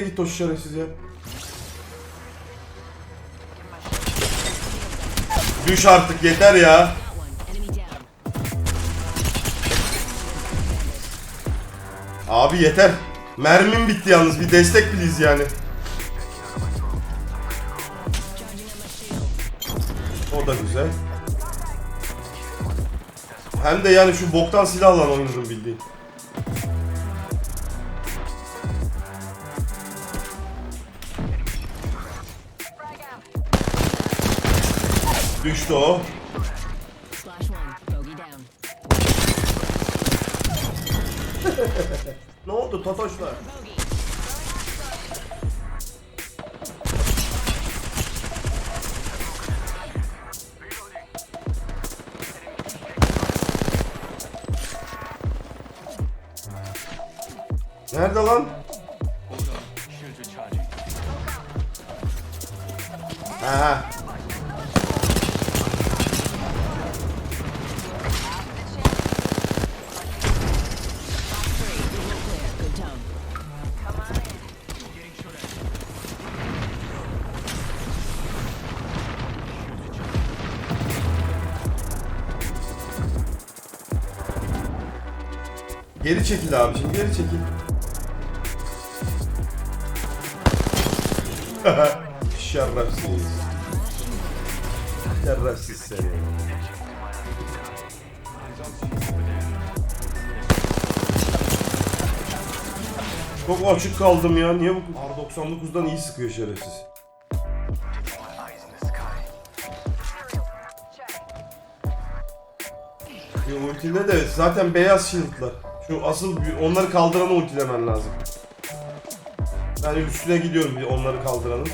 gitti o şerefsiz ya? Düş artık yeter ya. Abi yeter. Mermim bitti yalnız. Bir destek please yani. O da güzel. Hem de yani şu boktan silahla oynadım bildiğin. Düştü o. Ne oldu Totoşlar? Nerede lan? Ha. Geri çekil abicim, geri çekil. Şerefsiz. Şerefsiz seni. Çok açık kaldım ya. Niye bu? R99'dan iyi sıkıyor şerefsiz. Ultinde de zaten beyaz shield'lar. Şu asıl onları kaldıranı ultilemen lazım. Ben üstüne gidiyorum bir onları kaldıranın.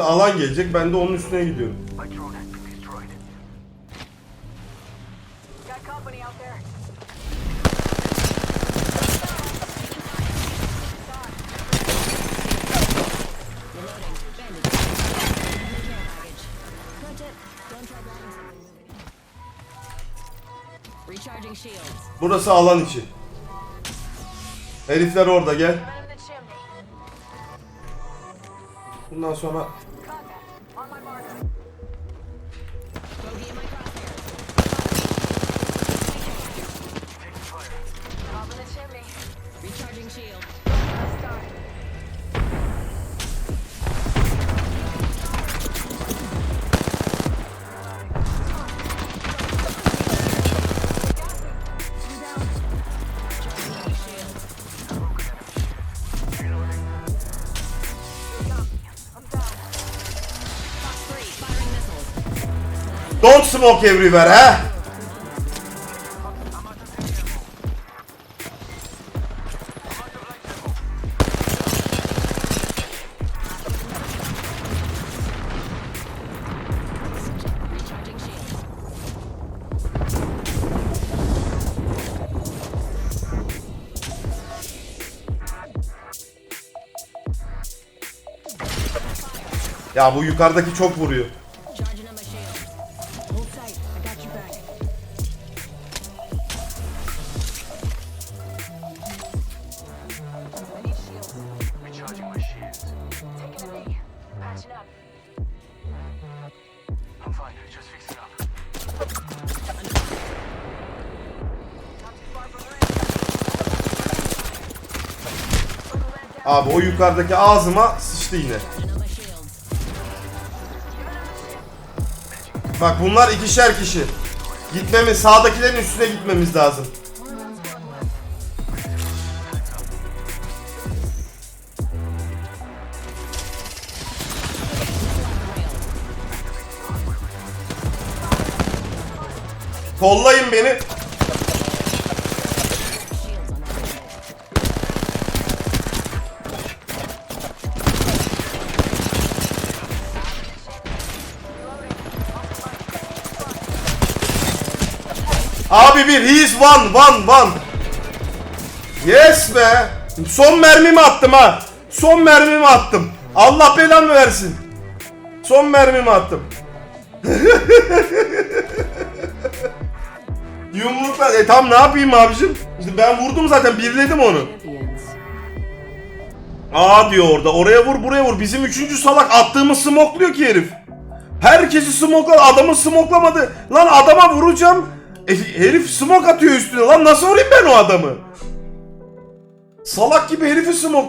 Şimdi alan gelecek ben de onun üstüne gidiyorum. Burası alan içi. Herifler orada gel. Bundan sonra missiles. Don't smoke everywhere ha. Ring. Put the lamp down. Abi o yukarıdaki ağzıma sıçtı yine. Bak bunlar ikişer kişi. Gitmemiz sağdakilerin üstüne gitmemiz lazım. Kollayın beni. Abi bir he's one one one. Yes be. Son mermimi attım ha. Son mermimi attım. Allah belamı versin. Son mermimi attım. Yumruklar. E tam ne yapayım abicim? İşte ben vurdum zaten birledim onu. Aa diyor orada. Oraya vur buraya vur. Bizim üçüncü salak attığımız smokluyor ki herif. Herkesi smokla adamı smoklamadı. Lan adama vuracağım. E, herif smok atıyor üstüne. Lan nasıl vurayım ben o adamı? Salak gibi herifi smok